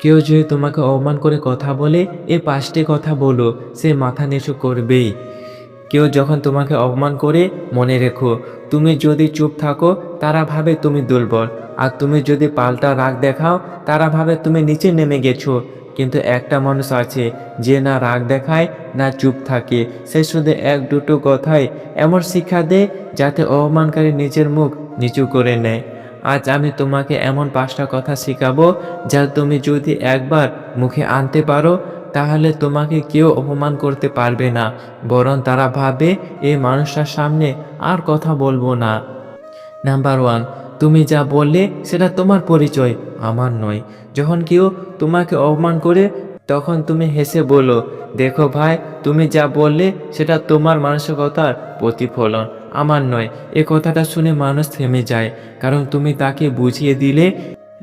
কেউ যদি তোমাকে অপমান করে কথা বলে, এ পাঁচটি কথা বলো, সে মাথা নিচু করবেই। কেউ যখন তোমাকে অপমান করে, মনে রেখো, তুমি যদি চুপ থাকো, তারা ভাবে তুমি দুর্বল। আর তুমি যদি পাল্টা রাগ দেখাও, তারা ভাবে তুমি নিচে নেমে গেছো। কিন্তু একটা মানুষ আছে, যে না রাগ দেখায়, না চুপ থাকে। সে শুধু এক দুটো কথায় এমন শিক্ষা দেয়, যাতে অপমানকারী নিজের মুখ নিচু করে নেয়। আজ আমি তোমাকে এমন পাঁচটা কথা শেখাবো যা তুমি যদি একবার মুখে আনতে পারো, তাহলে তোমাকে কেউ অপমান করতে পারবে না, বরং তারা ভাবে এই মানুষটার সামনে আর কথা বলব না। নাম্বার ওয়ান তুমি যা বললে সেটা তোমার পরিচয়, আমার নয়। যখন কেউ তোমাকে অপমান করে, তখন তুমি হেসে বলো, দেখো ভাই, তুমি যা বললে সেটা তোমার মানসিকতার প্রতিফলন। আমার নয়। এ কথাটা শুনে মানুষ থেমে যায়, কারণ তুমি তাকে বুঝিয়ে দিলে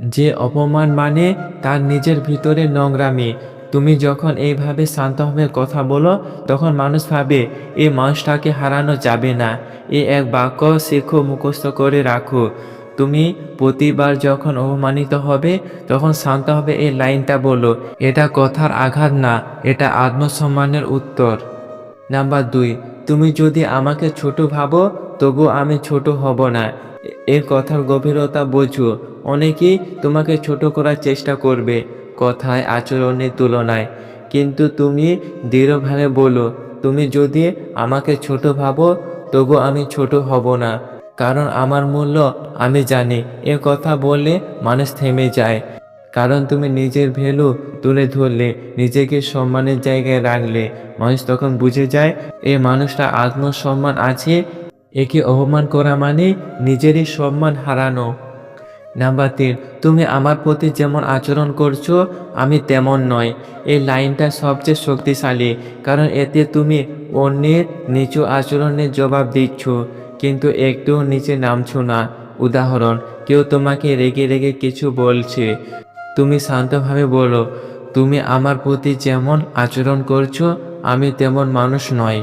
যে অপমান মানে তার নিজের ভিতরে নোংরামি। তুমি যখন এইভাবে শান্তভাবে কথা বলো, তখন মানুষ ভাবে এই মানুষটাকে হারানো যাবে না। এ এক বাক্য শেখো, মুখস্থ করে রাখো। তুমি প্রতিবার যখন অপমানিত হবে, তখন শান্তভাবে এই লাইনটা বলো, এটা কথার আঘাত না, এটা আত্মসম্মানের উত্তর। নাম্বার দুই তুমি যদি আমাকে ছোট ভাবো, তবু আমি ছোট হব না। এর কথার গভীরতা বোঝো। অনেকেই তোমাকে ছোট করার চেষ্টা করবে কথায় আচরণের তুলনায়। কিন্তু তুমি দৃঢ়ভাবে বলো, তুমি যদি আমাকে ছোট ভাবো, তবু আমি ছোট হব না। কারণ আমার মূল্য আমি জানি। এ কথা বললে মানুষ থেমে যায়। কারণ তুমি নিজের ভ্যালু তুলে ধরলে, নিজেকে সম্মানের জায়গায় রাখলে। মানুষ তখন বুঝে যায় এই মানুষটা আত্মসম্মান আছে, একে অপমান করা মানে নিজেরই সম্মান হারানো। নাম্বার তিন, তুমি আমার প্রতি যেমন আচরণ করছ, আমি তেমন নয়। এই লাইনটা সবচেয়ে শক্তিশালী, কারণ এতে তুমি অন্যের নিচু আচরণের জবাব দিচ্ছ, কিন্তু একটু নিচে নামছো না। উদাহরণ, কেউ তোমাকে রেগে রেগে কিছু বলছে, তুমি শান্তভাবে বলো তুমি আমার প্রতি যেমন আচরণ করছ, আমি তেমন মানুষ নয়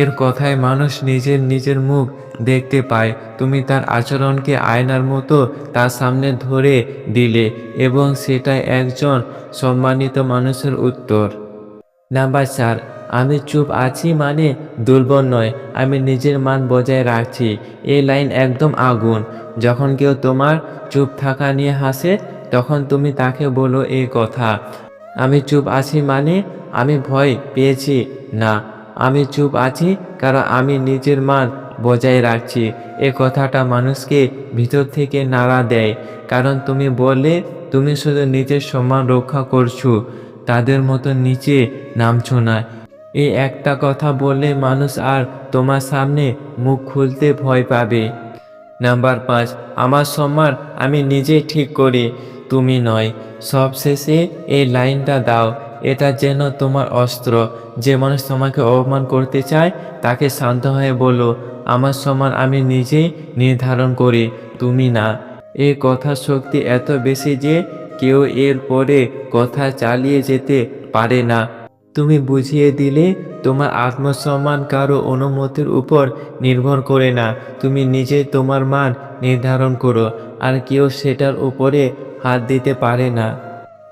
এর কথায় মানুষ নিজের নিজের মুখ দেখতে পায়। তুমি তার আচরণকে আয়নার মতো তার সামনে ধরে দিলে এবং সেটা একজন সম্মানিত মানুষের উত্তর। নাম্বার চার, আমি চুপ আছি মানে দুর্বল নয়, আমি নিজের মান বজায় রাখছি। এই লাইন একদম আগুন। যখন কেউ তোমার চুপ থাকা নিয়ে হাসে, তখন তুমি তাকে বলো এই কথা। আমি চুপ আছি মানে আমি ভয় পেয়েছি। না, আমি চুপ আছি কারণ আমি নিজের মান বজায় রাখছি। এ কথাটা মানুষকে ভিতর থেকে নাড়া দেয়। কারণ তুমি বললে, তুমি শুধু নিজের সম্মান রক্ষা করছ, তাদের মতো নিচে নামছো না। এই একটা কথা বললে মানুষ আর তোমার সামনে মুখ খুলতে ভয় পাবে। নাম্বার পাঁচ, আমার সম্মান আমি নিজেই ঠিক করি। তুমি নয়। সবশেষে এই লাইনটা দাও। এটা যেন তোমার অস্ত্র। যে মানুষ তোমাকে অপমান করতে চায়, তাকে শান্ত হয়ে বলো, আমার সম্মান আমি নিজেই নির্ধারণ করি, তুমি না। এই কথার শক্তি এত বেশি যে কেউ এর পরে কথা চালিয়ে যেতে পারে না। তুমি বুঝিয়ে দিলে, তোমার আত্মসম্মান কারও অনুমতির উপর নির্ভর করে না। তুমি নিজে তোমার মান নির্ধারণ করো, আর কেউ সেটার উপরে হাত দিতে পারে না।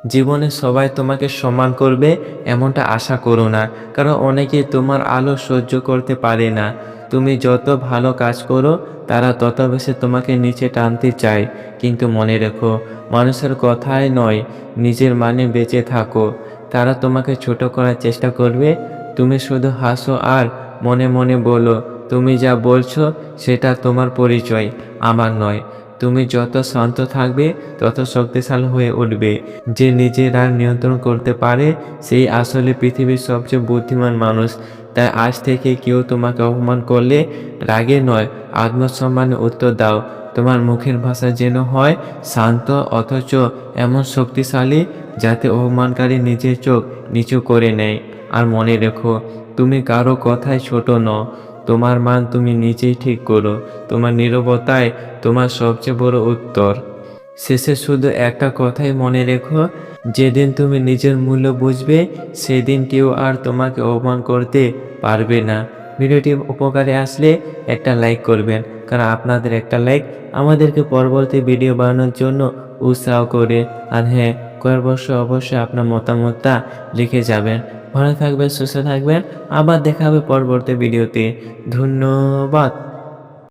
জীবনে সবাই তোমাকে সম্মান করবে এমনটা আশা করো না, কারণ অনেকে তোমার আলো সহ্য করতে পারে না। তুমি যত ভালো কাজ করো, তারা তত বেশি তোমাকে নিচে টানতে চায়। কিন্তু মনে রেখো, মানুষের কথায় নয়, নিজের মানে বেঁচে থাকো। তারা তোমাকে ছোট করার চেষ্টা করবে, তুমি শুধু হাসো আর মনে মনে বলো, তুমি যা বলছো, সেটা তোমার পরিচয়, আমার নয়। তুমি যত শান্ত থাকবে, তত শক্তিশালী হয়ে উঠবে। যে নিজের আর নিয়ন্ত্রণ করতে পারে, সেই আসলে পৃথিবীর সবচেয়ে বুদ্ধিমান মানুষ। তাই আজ থেকে কেউ তোমাকে অপমান করলে রাগে নয়, আত্মসম্মানে উত্তর দাও। তোমার মুখের ভাষা যেন হয় শান্ত, অথচ এমন শক্তিশালী, যাতে অপমানকারী নিজের চোখ নিচু করে নেয়। আর মনে রেখো, তুমি কারও কথায় ছোট নও। তোমার মান তুমি নিজেই ঠিক করো, তোমার নীরবতায় তোমার সবচেয়ে বড় উত্তর। শেষে শুধু একটা কথাই মনে রেখো, যেদিন তুমি নিজের মূল্য বুঝবে, সেদিন কেউ আর তোমাকে অপমান করতে পারবে না। ভিডিওটি উপকারে আসলে একটা লাইক করবেন, কারণ আপনাদের একটা লাইক আমাদেরকে পরবর্তী ভিডিও বানানোর জন্য উৎসাহ করে। আর হ্যাঁ করে অবশ্যই অবশ্যই আপনার মতামতটা লিখে যাবেন। ভালো থাকবেন সুস্থ থাকবেন। আবার দেখা হবে পরবর্তী ভিডিওতে। ধন্যবাদ।